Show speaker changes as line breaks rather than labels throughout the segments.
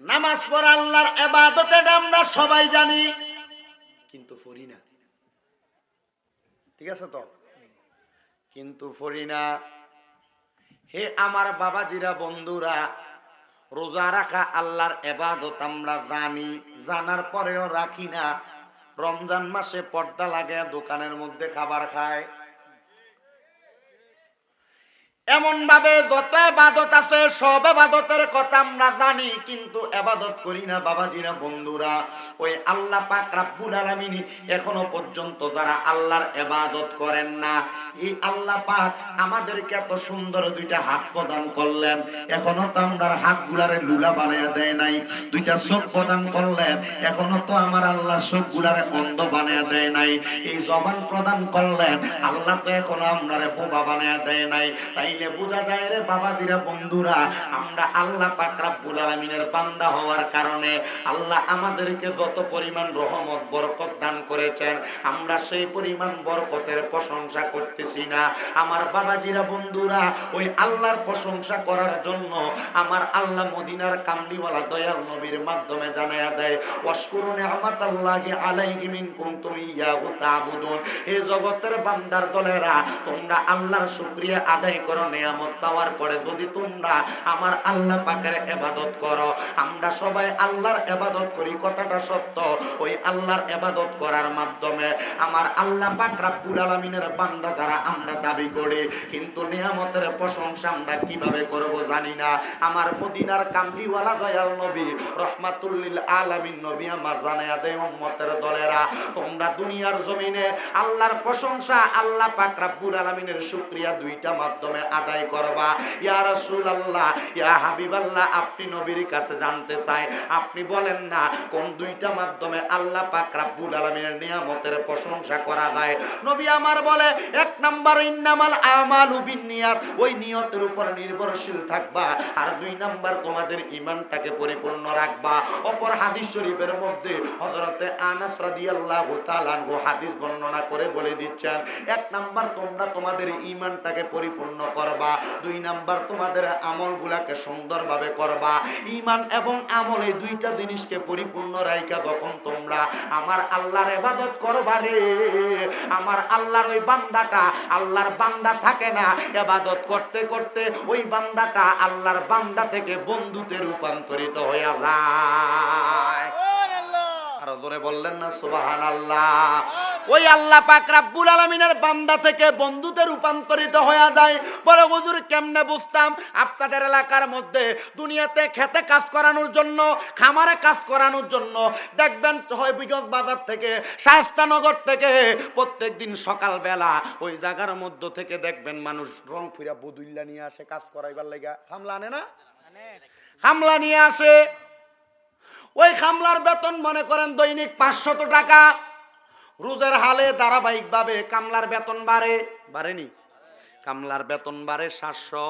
নামাজ পড়া আল্লাহর এবাদত আমরা সবাই জানি, কিন্তু পড়ি না। ঠিক আছে তো? কিন্তু পড়ি না। হে আমার বাবাজিরা, বন্ধুরা, রোজা রাখা আল্লাহর এবাদত আমরা জানি, জানার পরেও রাখি না। রমজান মাসে পর্দা লাগে দোকানের মধ্যে খাবার খায়। এমন ভাবে যত এবাদত আছে, সব এবাদতের কথা আমরা জানি, কিন্তু এবাদত করি না বাবাজিরা বন্ধুরা। ওই আল্লাহ পাক রাব্বুল আলামিন এখনও পর্যন্ত যারা আল্লাহর এবাদত করেন না, এই আল্লাহ পাক আমাদেরকে এত সুন্দর দুইটা হাত প্রদান করলেন। এখনও তো আমরা হাতগুলারে লুলা বানাইয়া দেয় নাই, দুইটা চোখ প্রদান করলেন। এখনও তো আমার আল্লাহ চোখ গুলারে অন্ধ বানাইয়া দেয় নাই। এই জবান প্রদান করলেন, আল্লাহ তো এখনও আমরারে বোবা বানাইয়া দেয় নাই। তাইলে বোঝা যায় রে বাবা দিরা বন্ধুরা, আমরা আল্লাহ পাক রাব্বুল আলামিনের বান্দা হওয়ার কারণে আল্লাহ আমাদেরকে যত পরিমাণ রহমত, বরকত দান করেছেন, আমরা সেই পরিমাণ বরকতের প্রশংসা করতেছি না। আমার বাবাজিরা বন্ধুরা, ওই আল্লাহর প্রশংসা করার জন্য আমার আল্লাহ মদিনার কামলিওয়ালা দয়াল নবীর মাধ্যমে জানায়া দেয়, ওয়াশকুরু নি'মাতাল্লাহি আলাইহি মিন কুনতুম ইয়াহু তা'বুদুন। হে জগতের বান্দার দলেরা, তোমরা আল্লাহর শুকরিয়া আদায় করো নিয়ামত পাওয়ার পরে যদি তোমরা আমার আল্লাহ পাকের ইবাদত করো, আমরা সবাই আল্লাহর ইবাদত করি, কথাটা সত্য। ওই আল্লাহর ইবাদত করার মাধ্যমে আমার আল্লাহ পাক রাব্বুল আলামিনের বান্দা যারা, আমরা দাবি করি। কিন্তু নিয়ামতের প্রশংসা আমরা কীভাবে করব জানি না। আমার মদিনার কামলিওয়ালা দয়াল নবী, রহমাতুল্লিল আলামিন নবী আমার জানায়া দেয়, উম্মতের দলেরা, তোমরা দুনিয়ার জমিনে আল্লাহর প্রশংসা আল্লাহ পাক রাব্বুল আলামিনের শুকরিয়া দুইটা মাধ্যমে আদায় করবা। ইয়া রাসূলুল্লাহ, ইয়া হাবিবাল্লাহ, আপনি নবীর কাছে জানতে চাই। আপনি বলেন না, কোন দুইটা মাধ্যমে আল্লাহ পাক রাব্বুল আলামিনের নিয়ামতের প্রশংসা করা যায়? নবী আমার বলে, এক নাম্বার, ইন্নামাল আমালু বিন্নিয়াত, ওই নিয়তের উপর নির্ভরশীল থাকবা আর দুই নাম্বার, তোমাদের ঈমানটাকে পরিপূর্ণ রাখবা। অপর হাদিস শরীফের মধ্যে হযরতে আনাস রাদিয়াল্লাহু তাআলা হাদিস বর্ণনা করে বলে দিচ্ছেন, এক নাম্বার, তোমরা তোমাদের ঈমানটাকে পরিপূর্ণ করবা, দুই নাম্বার তোমাদের আমলগুলাকে সুন্দরভাবে করবা। ঈমান এবং আমল এই দুইটা জিনিসকে পরিপূর্ণ রাইখা যখন তোমরা আমার আল্লাহর ইবাদত করবা রে, আমার আল্লাহর ওই বান্দাটা আল্লাহর বান্দা থাকে না, ইবাদত করতে করতে ওই বান্দাটা আল্লাহর বান্দা থেকে বন্ধুতে রূপান্তরিত হয়ে যায়। আরও জোরে বললেন না সুবাহান আল্লাহ ওই আল্লাহ পাক রাব্বুল আলামিনের বান্দা থেকে বন্ধুতে রূপান্তরিত হয়ে যায়। বলে, হুজুর, কেমনে বুঝতাম? আপনাদের এলাকার মধ্যে দুনিয়াতে খেতে কাজ করানোর জন্য, খামারে কাজ করানোর জন্য, দেখবেন হবিগঞ্জ বাজার থেকে, শাস্তানগর থেকে প্রত্যেক দিন সকালবেলা ওই জায়গার মধ্য থেকে দেখবেন মানুষ রং ফিরা বদুল্লা নিয়ে আসে কাজ করাইবার লাগা। হামলা আনে না? হামলা নিয়ে আসে। ওই খামলার বেতন মনে করেন দৈনিক পাঁচশত টাকা। রোজের হালে ধারাবাহিকভাবে কামলার বেতন বাড়ে। বাড়েনি। কামলার বেতন বাড়ে সাতশো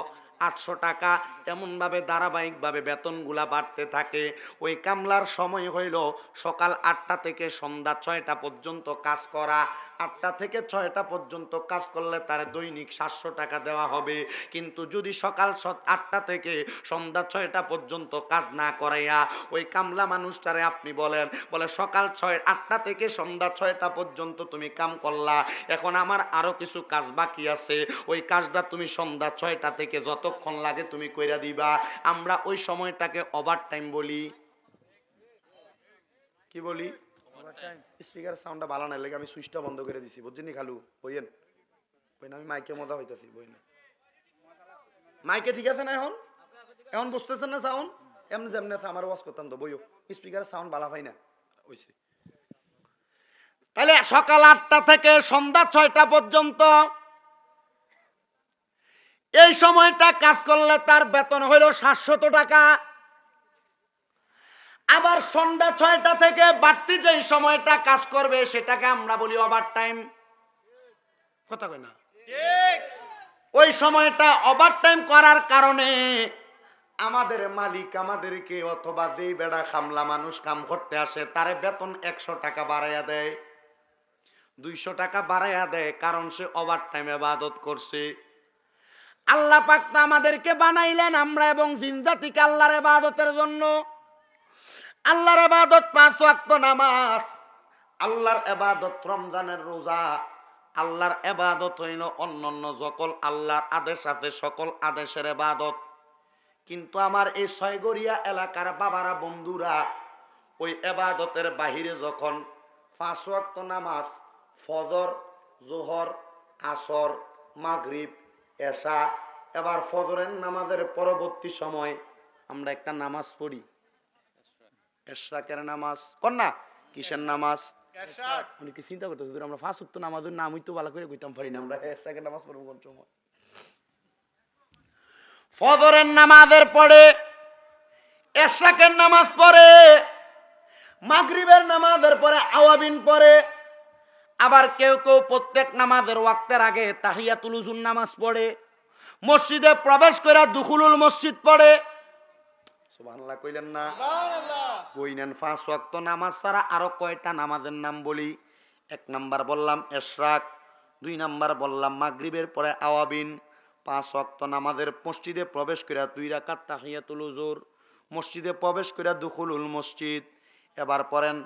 আটশো টাকা। এমনভাবে ধারাবাহিকভাবে বেতনগুলা বাড়তে থাকে। ওই কামলার সময় হইল সকাল আটটা থেকে সন্ধ্যা ছয়টা পর্যন্ত কাজ করা। আটটা থেকে ছয়টা পর্যন্ত কাজ করলে তার দৈনিক সাতশো টাকা দেওয়া হবে। কিন্তু যদি সকাল আটটা থেকে সন্ধ্যা ছয়টা পর্যন্ত কাজ না করাইয়া ওই কামলা মানুষটারে আপনি বলেন, বলে সকাল ছয় আটটা থেকে সন্ধ্যা ছয়টা পর্যন্ত তুমি কাম করলা। এখন আমার আরও কিছু কাজ বাকি আছে। ওই কাজটা তুমি সন্ধ্যা ছয়টা থেকে যতক্ষণ লাগে তুমি কইরা দিবা? আমরা ওই সময়টাকে ওভার টাইম বলি। কি বলি? স্পিকার সাউন্ডটা ভালো না লাগে আমি সুইচটা বন্ধ করে দিছি। বুঝছেন খালু? বইয়েন? বইন আমি মাইকে মজা হইতাছি বইন মাইকে ঠিক আছে না এখন? এখন বুঝতেছেন না সাউন্ড এমনি যেমনি আছে আমার ওয়াজ করতাম তো বইও। স্পিকার সাউন্ড ভালো হয় না। হইছে। তাহলে সকাল আটটা থেকে সন্ধ্যা ছয়টা পর্যন্ত এই সময়টা কাজ করলে তার বেতন হইল সাতশত টাকা। আবার সন্ধ্যা ছয়টা থেকে বাড়তি যে সময়টা কাজ করবে সেটাকে আমরা বলি ওভার টাইম কথা কই না? ওই সময়টা ওভার টাইম করার কারণে আমাদের মালিক আমাদেরকে অথবা যেই বেড়া খামলা মানুষ কাম করতে আসে তারে বেতন একশো টাকা বাড়াইয়া দেয়। দুইশো টাকা বাড়াইয়া দেয় কারণ সে ওভার টাইম এবাদত করছে। আল্লাহ পাক তো আমাদেরকে বানাইলেন আমরা এবং জিনজাতিকে আল্লাহর এবাদতের জন্য। আল্লাহর এবাদত পাঁচ ওয়াক্ত নামাজ, আল্লাহর এবাদত রমজানের রোজা, আল্লাহর এবাদত হইল অন্যান্য সকল আল্লাহর আদেশ আছে সকল আদেশের এবাদত কিন্তু আমার এই ছয়গড়িয়া এলাকার বাবারা, বন্ধুরা, ওই এবাদতের বাহিরে যখন পাঁচ ওয়াক্ত নামাজ, ফজর, জোহর, আসর, মাগরিব এশা এবার ফজরের নামাজের পরবর্তী সময় আমরা একটা নামাজ পড়ি। এশরাকের নামাজ? না কিসের নামাজ? কি চিন্তা যদি আমরা ফাঁস উত্তর নামাজের নামই তো ভালো করে কইতাম পারি না আমরা। এশরাকের নামাজ পড়ব কোন সময়? ফজরের নামাজের পরে এশরাকের নামাজ পড়ে মাগরিবের নামাজের পরে আওয়াবিন পরে আবার কেউ কেউ প্রত্যেক নামাজের ওয়াক্তের আগে তাহিয়াতুল উজুন নামাজ পড়ে মসজিদে প্রবেশ করে দুখুলুল মসজিদ পড়ে। সুবহানাল্লাহ কইলেন না? কইনেন পাঁচ ওয়াক্ত নামাজ ছাড়া আরও কয়টা নামাজের নাম বলি? এক নাম্বার বললাম এশরাক দুই নাম্বার বললাম মাগরিবের পরে আওয়াবিন। পাঁচ ওয়াক্ত নামাজের মসজিদে প্রবেশ করে দুই রাকাত তাহিয়াতুল উজুর মসজিদে প্রবেশ করে দুখুলুল মসজিদ। এবার পড়েন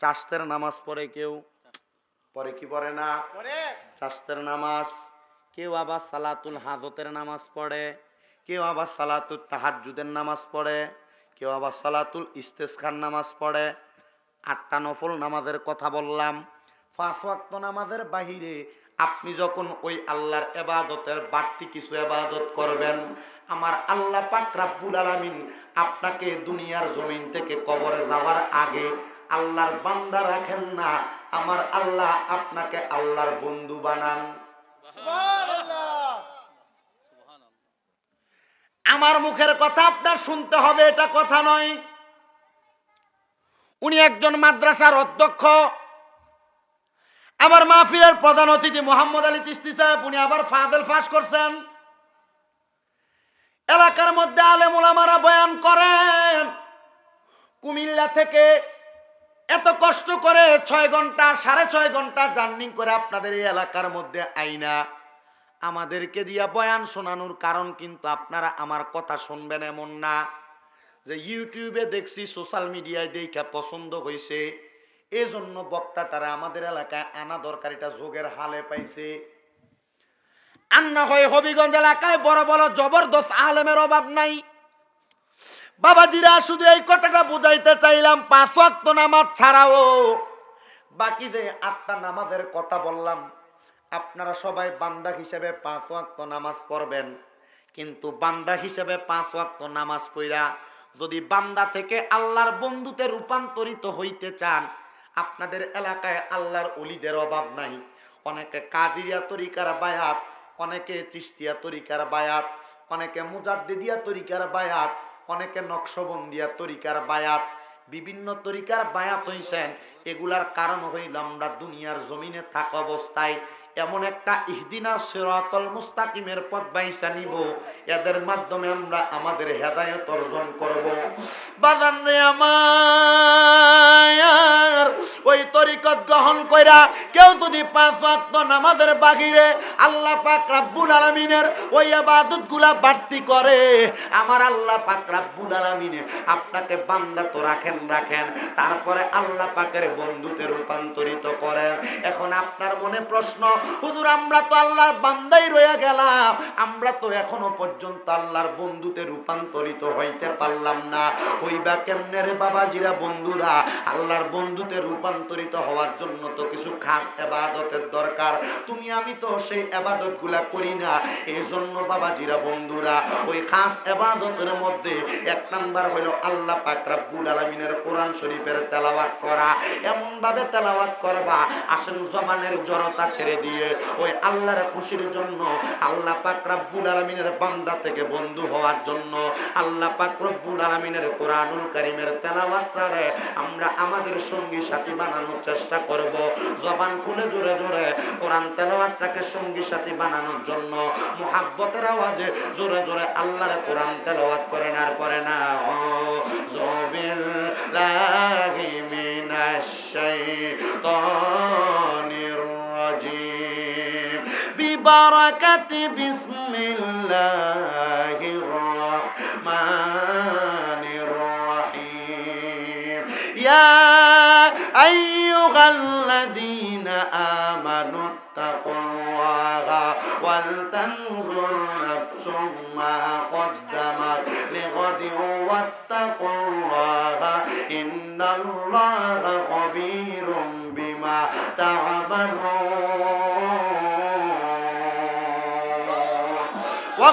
চাষতের নামাজ পড়ে কেউ পরে কি পড়ে না? চাষতের নামাজ। কেউ আবার সালাতুল হাজতের নামাজ পড়ে। কেউ আবার সালাতুল তাহাজুদের নামাজ পড়ে। কেউ আবার সালাতুল ইস্তেসখান নামাজ পড়ে। আটটা নফল নামাজের কথা বললাম। পাঁচ ওয়াক্ত নামাজের বাহিরে আপনি যখন ওই আল্লাহর এবাদতের বাড়তি কিছু এবাদত করবেন আমার আল্লাহ পাক রাব্বুল আলামিন আপনাকে দুনিয়ার জমিন থেকে কবরে যাওয়ার আগে আল্লাহর বান্দা রাখেন না আমার আল্লাহ আপনাকে আল্লাহর বন্ধু বানান। আমার মুখের কথা আপনার শুনতে হবে, এটা কথা নয়। উনি একজন মাদ্রাসার অধ্যক্ষ। আবার মাহফিলের প্রধান অতিথি মোহাম্মদ আলী চিস্তি সাহেব, উনি আবার ফাদেল ফাঁস করছেন। এলাকার মধ্যে আলেম ওলামারা বয়ান করেন, কুমিল্লা থেকে এত কষ্ট করে ছয় ঘণ্টা, সাড়ে ছয় ঘণ্টা জার্নি করে আপনাদের এই এলাকার মধ্যে আইনা। আমাদেরকে দিয়া বয়ান শোনানোর কারণ কিন্তু আপনারা আমার কথা শুনবেন এমন না। যে ইউটিউবে দেখছি, সোশ্যাল মিডিয়ায় দেখা পছন্দ হয়েছে এই জন্য বক্তাটারা আমাদের এলাকায় আনা দরকার এটা যোগের হালে পাইছে। আন্না হয় হবিগঞ্জ এলাকায় বড় বড় জবরদস্ত আলেমের অভাব নাই। বাবাজিরা শুধু এই কথাটা বুঝাইতে চাইলাম, পাঁচ ওয়াক্ত নামাজ ছাড়াও। বাকি যে আটটা নামাজের কথা বললাম, আপনারা সবাই বান্দা হিসেবে পাঁচ ওয়াক্ত নামাজ পড়বেন। কিন্তু বান্দা হিসেবে পাঁচ ওয়াক্ত নামাজ পড়া যদি বান্দা থেকে আল্লাহর বন্ধুতে রূপান্তরিত হইতে চান, আপনাদের এলাকায় আল্লাহর অলিদের অভাব নাই। অনেকে কাদিরিয়া তরিকার বায়াত, অনেকে চিস্তিয়া তরিকার বায়াত, অনেকে মুজাদ্দিদিয়া তরিকার বায়াত অনেকে নকশবন্দিয়া তরিকার বায়াত, বিভিন্ন তরিকার বায়াত হইছেন। এগুলার কারণ হইল আমরা দুনিয়ার জমিনে থাকা অবস্থায় এমন একটা ইহদিনা সিরাতাল মুস্তাকিমের পথ বাইসা নিব। এদের মাধ্যমে আমরা আমাদের হেদায়েত অর্জন করব। বাজান রে আমার, ওই তরিকত গ্রহণ কইরা কেউ যদি পাঁচ ওয়াক্ত নামাজের বাহিরে আল্লাহ পাক রাব্বুল আলামিনের ওই ইবাদতগুলা বাড়তি করে, আমার আল্লাহ পাক রাব্বুল আলামিনে আপনাকে বান্দা তো রাখেন রাখেন। তারপরে আল্লাহ পাকের বন্ধুতে রূপান্তরিত করেন। এখন আপনার মনে প্রশ্ন হুজুর, আমরা তো আল্লাহর বান্দাই রয়ে গেলাম। আমরা তো এখনও পর্যন্ত আল্লাহর বন্ধুতে রূপান্তরিত হইতে পারলাম না। হইবা কেমনে রে বাবাজিরা বন্ধুরা? আল্লাহর বন্ধুতে রূপান্তরিত হওয়ার জন্য তো কিছু খাস এবাদতের দরকার। তুমি, আমি তো সেই এবাদতগুলা করি না। এই জন্য বাবাজিরা বন্ধুরা, ওই খাস এবাদতের মধ্যে এক নাম্বার হইল আল্লাহ পাক রাব্বুল আলামিনের কোরআন শরীফের তেলাওয়াত করা। এমন ভাবে তেলাওয়াত করবা, আসেন জবানের জড়তা ছেড়ে দিয়ে ওই আল্লাহর খুশির জন্য, আল্লাহ পাক রাব্বুল আলামিনের বান্দা থেকে বন্ধু হওয়ার জন্য, আল্লাহ পাক রব্বুল আলামিনের কোরআনুল কারীমের তেলাওয়াতটারে আমরা আমাদের সঙ্গী সাথী বানানোর চেষ্টা করব। জবান খুলে জোরে জোরে কোরআন তেলাওয়াতটাকে সঙ্গী সাথী বানানোর জন্য, মুহাব্বতের আওয়াজে জোরে জোরে আল্লাহর কোরআন তেলাওয়াত করেন আর পরে না। ও জবিল লাহি মিনাশ শাইতানির রাজিম بركة بسم الله الرحمن الرحيم. يا أيها الذين آمنوا اتقوا الله ولتنظر نفس ما قدمت لغد واتقوا الله إن الله خبير بما تعملون.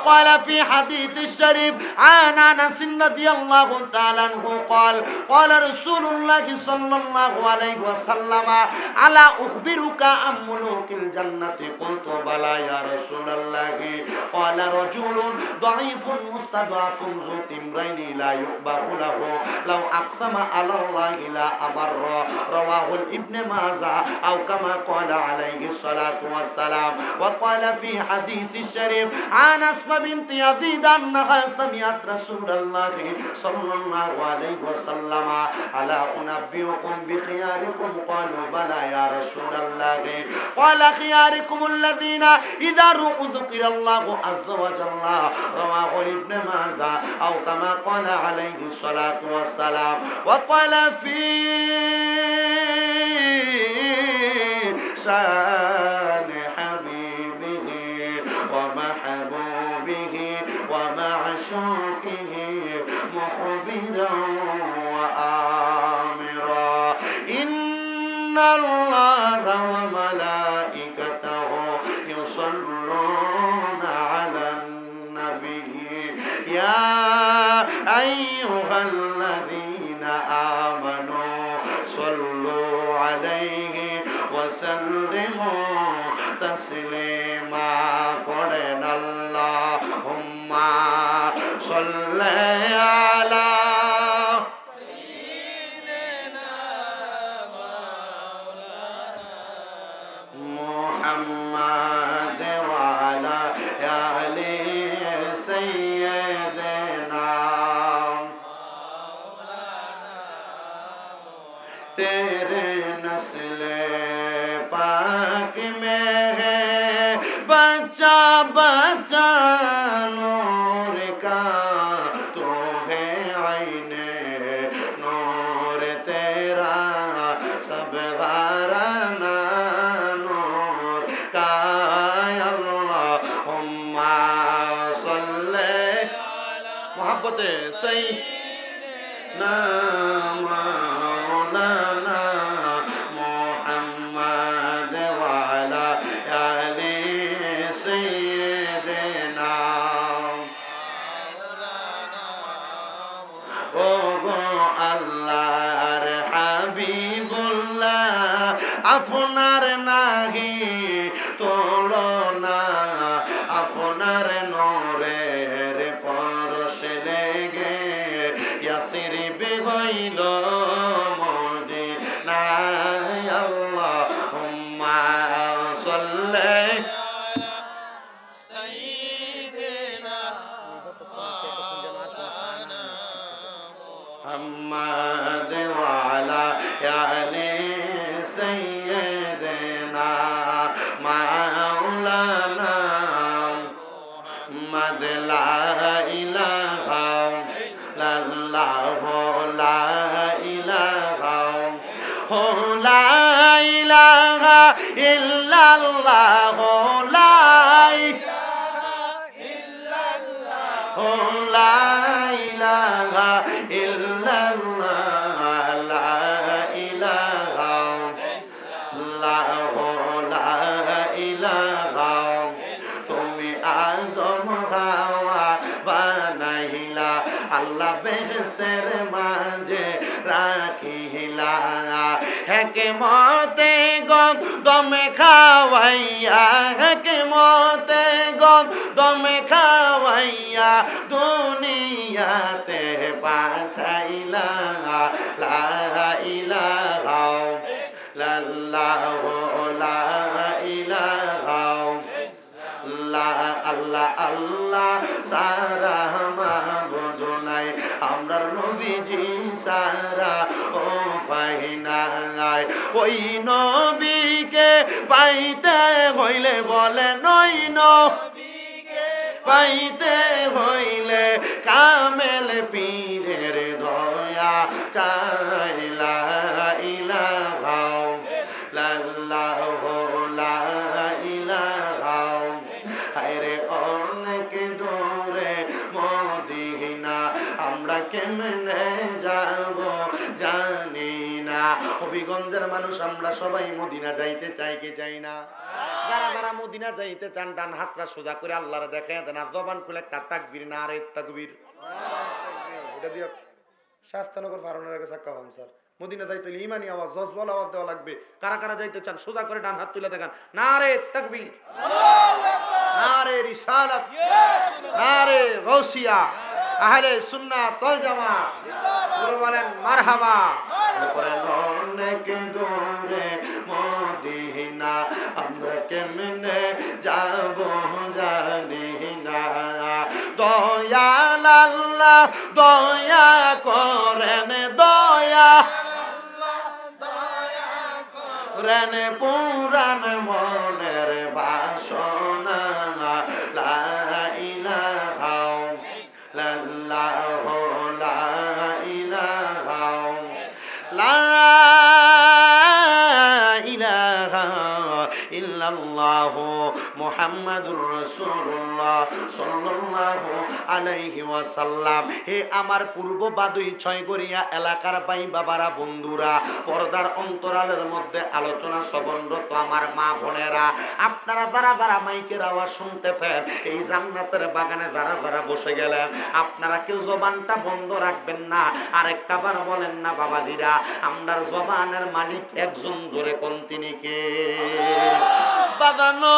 وقال في حديث الشريف عن انس رضي الله تعالى عنه قال قال رسول الله صلى الله عليه وسلم الا اخبرك عن ملوك الجنه قلت بلى يا رسول الله قال رجل ضعيف مستضعف ذو تمرين لا يؤبه له لو اقسم على الله لا ابر رواه ابن ماجه او كما قال عليه الصلاه والسلام وقال في حديث الشريف عن اسماء بنت يزيد انها سمعت رسول الله صلى الله عليه وسلم الا انبئكم بخياركم قالوا بلى يا رسول الله قال خياركم الذين اذا رؤوا ذكر الله عز وجل رواه ابن ماجه او كما قال عليه الصلاه والسلام وقال في إن الله وملائكته يصلون على النبي يا أيها الذين آمنوا صلوا عليه وسلموا تسليما قرن اللهم صل على तेरे नस्ल पाक में है बच्चा बच्चा नूर का तो है आईने नूर तेरा सब गाराना नूर का अल्लाहुम्मा सल्ले मोहब्बत सही ও গো আল্লাহর হাবিবুল্লাহ আপনার নাহি তুলনা ইল্লাল্লাহ লা হেকে মতে গম দমে খাওয়াইয়া হেকে মতে গম দমে খাওয়াইয়া দুনিয়াতে পাঠাইলা, লা ইলাহা লাল্লাহু লা আল্লাহ আল্লাহ নাই। নবীজি সারা ও ফাইনাই ওই নবীকে পাইতে হইলে বলে নই পাইতে হইলে কামেল পীরের দয়া চাই লা ইলাহা লাল্লাহু লা ইলাহা। হায়রে অনেক দূরে মদিনা আমরা কেমনে হবিগঞ্জের মানুষ আমরা সবাই মদিনা যাইতে চাই কি চাই না? যারা যারা মদিনা যাইতে চান ডান হাতটা সোজা করে আল্লাহর দেখে দেন আর জবান খুলে তাকবীর না আরে তাকবীর। এটা দিয়ে শাস্তানগর ফারনের আগে চাক্কা ভাঙ স্যার। মদিনা যাইতে হলে ইমানি আওয়াজ জজবল আওয়াজ দেওয়া লাগবে। কারা কারা যাইতে চান সোজা করে ডান হাত তুলে দেখান। না রে তাকবীর। না রে রিসালাত। না রে গৌসিয়া আহলে সুন্নাত ওয়াল জামাত। পুরো বলেন মারহাবা। কেমনে যাব জানি না। দয়াল আল্লাহ দয়া করেন দয়া রেন পুরান মনের আমার পূর্ব বাদুই এলাকার বাবারা, বন্ধুরা, পর্দার অন্তরালের মধ্যে আলোচনা সবন্ডত আমার মা বোনেরা, আপনারা মাইকের আওয়াজ শুনতেছেন, এই জান্নাতের বাগানে বসে গেলেন, আপনারা কেউ জবানটা বন্ধ রাখবেন না। আরেকটা বার বলেন না, বাবাজিরা, আমরার জবানের মালিক একজন জোরে কোন তিনি কে? বাদানো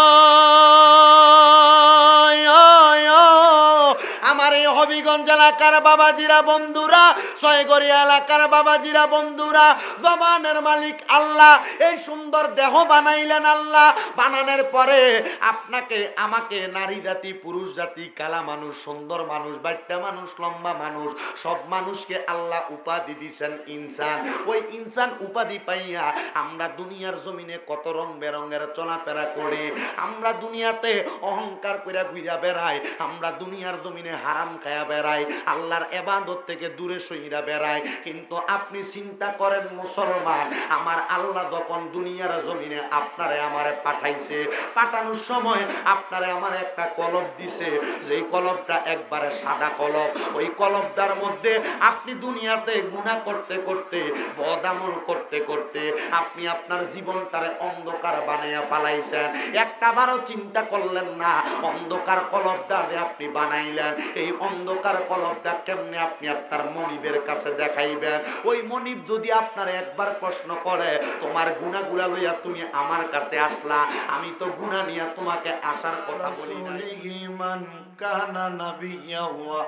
আমার এই হবিগঞ্জ এলাকার বাবাজিরা বন্ধুরা ছয়গড়িয়া এলাকার বাবাজিরা বন্ধুরা জবানের মালিক আল্লাহ, এই সুন্দর দেহ বানাইলেন আল্লাহ। বানানোর পরে আপনাকে, আমাকে নারী জাতি, পুরুষ জাতি, কালা মানুষ, সুন্দর মানুষ বাচ্চা মানুষ, লম্বা মানুষ, সব মানুষকে আল্লাহ উপাধি দিছেন ইনসান। ওই ইনসান উপাধি পাইয়া আমরা দুনিয়ার জমিনে কত রং বেরঙের চলাফেরা করি। আমরা দুনিয়াতে অহংকার করে ঘুরা বেড়াই। আমরা দুনিয়ার জমিনে হারাম খায়া বেড়াই আল্লাহর এবাদত থেকে দূরে সইরা বেড়াই কিন্তু আপনি চিন্তা করেন, মুসলমান, আমার আল্লাহ যখন দুনিয়ার জমিনে আপনারে আমারে পাঠাইছে, পাঠানোর সময় আপনারে আমার একটা কলব দিছে। যেই কলবটা একবারে সাদা কলব। ওই কলবটার মধ্যে আপনি দুনিয়াতে গুণা করতে করতে বদামল করতে করতে আপনি আপনার জীবনটারে অন্ধকার বানাইয়া ফালাইছেন। একটা বারও চিন্তা করলেন না, অন্ধকার কলবটা আপনি বানাইলেন। এই অন্ধকার কলবটা কেমনে আপনি আপনার মনিবের কাছে দেখাইবেন ওই মনিব যদি আপনার একবার প্রশ্ন করে তোমার গুণাগুলা লইয়া তুমি আমার কাছে আসলা আমি তো গুণা নিয়ে তোমাকে আসার কথা বলি মান কানা নাবিয়্যা ওয়া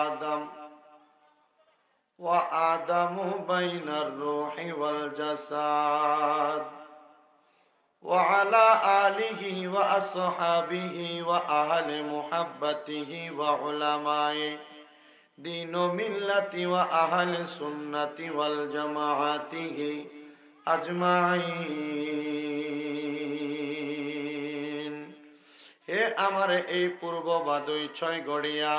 আদম وآدم بين الروح والجسد وعلى آله وأصحابه وأهل محبته وعلماء دين ملة وأهل سنة والجماعته أجمعين হে আমার এই পূর্ব বাদই ছয় গড়িয়া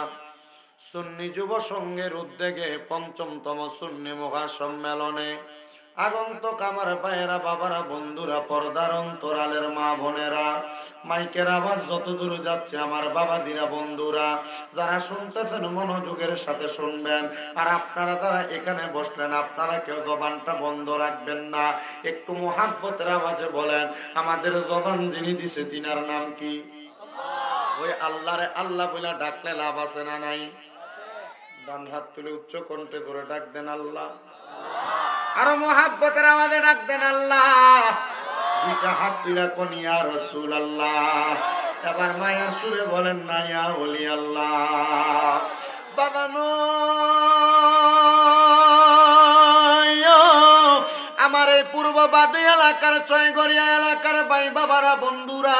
সুন্নি যুব সংঘের উদ্যোগে পঞ্চমতম সুন্নি মহা সম্মেলনে আগন্তক আমার ভাইয়েরা, বাবারা, বন্ধুরা, পর্দার অন্তরালের মা বোনেরা, মাইকের আওয়াজ যত দূর যাচ্ছে আমার বাবাজিরা, বন্ধুরা, যারা শুনতেছেন মনোযোগের সাথে শুনবেন, আর আপনারা যারা এখানে বসলেন, আপনারা কেউ জবানটা বন্ধ রাখবেন না। একটু মোহাব্বতের আওয়াজে বলেন, আমাদের জবান যিনি দিছে, তিনার নাম কি? ওই আল্লাহরে আল্লাহ বলে ডাকলে লাভ আছে না নাই? ডান হাত তুলে উচ্চ কণ্ঠে ধরে ডাক দেন আল্লাহ। আরও মহাব্বতের আওয়াজে ডাক দেন আল্লাহ। দুইটা হাত তুলে কনিয়া রসুল আল্লাহ এবার মায়ার সুরে বলেন নাইয়া বলি আল্লাহ বাবানো এলাকার এলাকার ভাই বাবারা বন্ধুরা,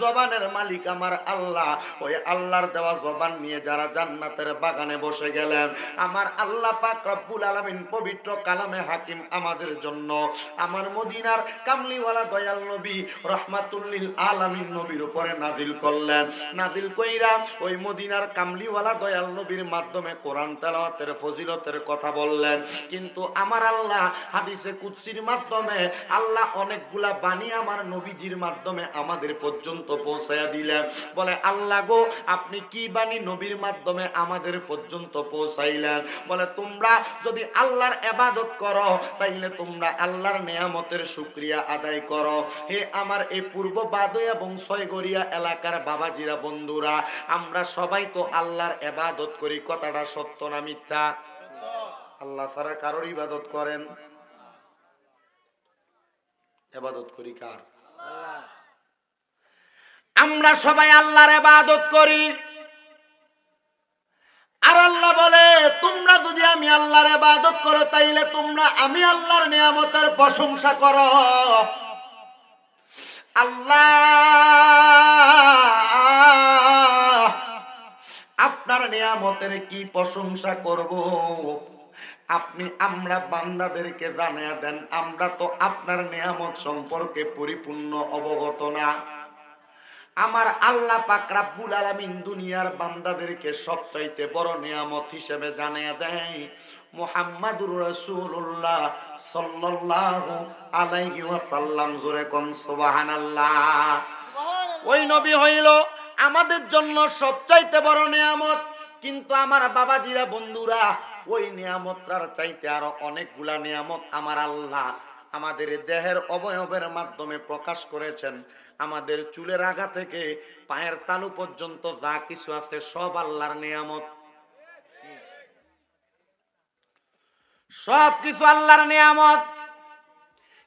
জবানের মালিক আমার আল্লাহ। ওই আল্লাহর দেওয়া জবান নিয়ে যারা জান্নাতের বাগানে বসে গেলেন, আমার আল্লাহ পাক রব্বুল পবিত্র কালামে হাকিম আমাদের জন্য। আমার মদিনার কামলিওয়ালা দয়াল নবী রহমাতুল্লিল আলামিন নবীর উপরে নাজিল করলেন। নাজিল কইরা ওই মদিনার কামলিওয়ালা দয়াল নবীর মাধ্যমে কোরআন তেলাওয়াতের ফজিলতের কথা বললেন। কিন্তু আমার আল্লাহ হাদিসে কুৎসির মাধ্যমে আল্লাহ অনেকগুলা বাণী আমার নবীজির মাধ্যমে আমাদের পর্যন্ত পৌঁছায়া দিলেন। বলে, আল্লাহ গো, আপনি কি বাণী নবীর মাধ্যমে আমাদের পর্যন্ত পৌঁছাইলেন? বলে, তোমরা যদি আল্লাহর এবাদত করো, তাইলে তোমরা আল্লাহর নেয়ামতের শুক্রিয়া আদায় করো। হে আমার এই পূর্ব বাদই এবং ছয়গড়িয়া এলাকার বাবাজিরা, বন্ধুরা, আমরা সবাই তো আল্লাহর এবাদত করি। কথাটা সত্য না মিথ্যা? আল্লাহ ছাড়া কারোর ইবাদত করেন? এবাদত করি কার? আমরা সবাই আল্লাহর এবাদত করি। আর আল্লাহ বলে, তোমরা যদি আমি আল্লাহর এবাদত করো, তাইলে তোমরা আমি আল্লাহর নিয়ামতের প্রশংসা করো। আল্লাহ, আপনার নিয়ামতের কি প্রশংসা করব? আপনি আমরা বান্দাদেরকে জানিয়ে দেন, আমরা তো আপনার নিয়ামত সম্পর্কে পরিপূর্ণ অবগত না। আমার আল্লাহ পাক রাব্বুল আলামিন দুনিয়ার বান্দাদেরকে সবচাইতে বড় নিয়ামত হিসেবে জানিয়ে দেয়, মুহাম্মাদুর রাসূলুল্লাহ সাল্লাল্লাহু আলাইহি ওয়াসাল্লাম। জোরে কোন সুবহানাল্লাহ। ওই নবী হইল আমাদের জন্য সবচাইতে বড় নিয়ামত। কিন্তু আমার বাবাজিরা, বন্ধুরা ওই নিয়ামতটার চাইতে আরও অনেকগুলা নিয়ামত আমার আল্লাহ আমাদের দেহের অবয়বের মাধ্যমে প্রকাশ করেছেন। আমাদের চুলের আগা থেকে পায়ের তালু পর্যন্ত যা কিছু আছে সব আল্লাহর নিয়ামত। সব কিছু আল্লাহর নিয়ামত।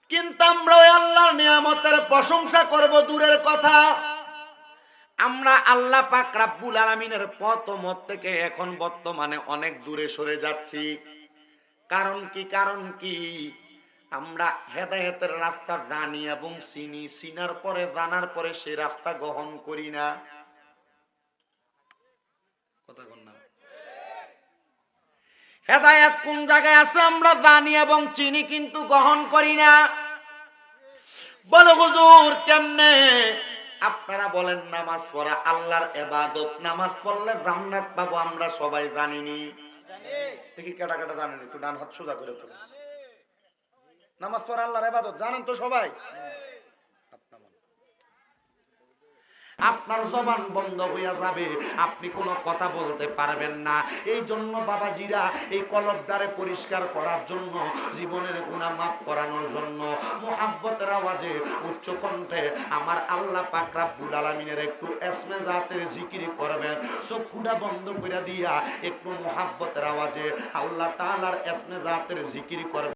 কিন্তু আমরা ওই আল্লাহর নিয়ামতের প্রশংসা করব দূরের কথা। আমরা আল্লাহ পাক রাব্বুল আলামিনের পথ মত থেকে এখন বর্তমানে অনেক দূরে সরে যাচ্ছি। কারণ কি কারণ কি? আমরা হেদায়েতের রাস্তা জানি এবং চিনি। চিনার পরে, জানার পরে সেই রাস্তা গ্রহণ করি না। কথা না। হেদায়েত কোন জায়গায় আছে আমরা জানি এবং চিনি, কিন্তু গ্রহণ করি না। বলো হুজুর, কেমনে? আপনারা বলেন নামাজ পড়া আল্লাহর এবাদত নামাজ পড়লে জান্নাত পাবো আমরা সবাই জানিনি। দেখি কেটা কেটা জানেন একটু ডান হাত সোজা করে নামাজ পড়া আল্লাহর এবাদত জানেন তো সবাই হাত নামান। আপনার জবান বন্ধ হইয়া যাবে। আপনি কোনো কথা বলতে পারবেন না। এই জন্য বাবাজিরা এই কলবদারে পরিষ্কার করার জন্য, জীবনের গুণা মাফ করানোর জন্য মোহাব্বতের আওয়াজে উচ্চ কণ্ঠে আমার আল্লাহ পাক রাব্বুল আলামিনের একটু এসমে জাতের জিকিরি করবেন। চক্ষুটা বন্ধ করে দিয়া একটু মোহাব্বতের আওয়াজে আল্লাহ তাআলার এসমে জাতের জিকিরি করবেন।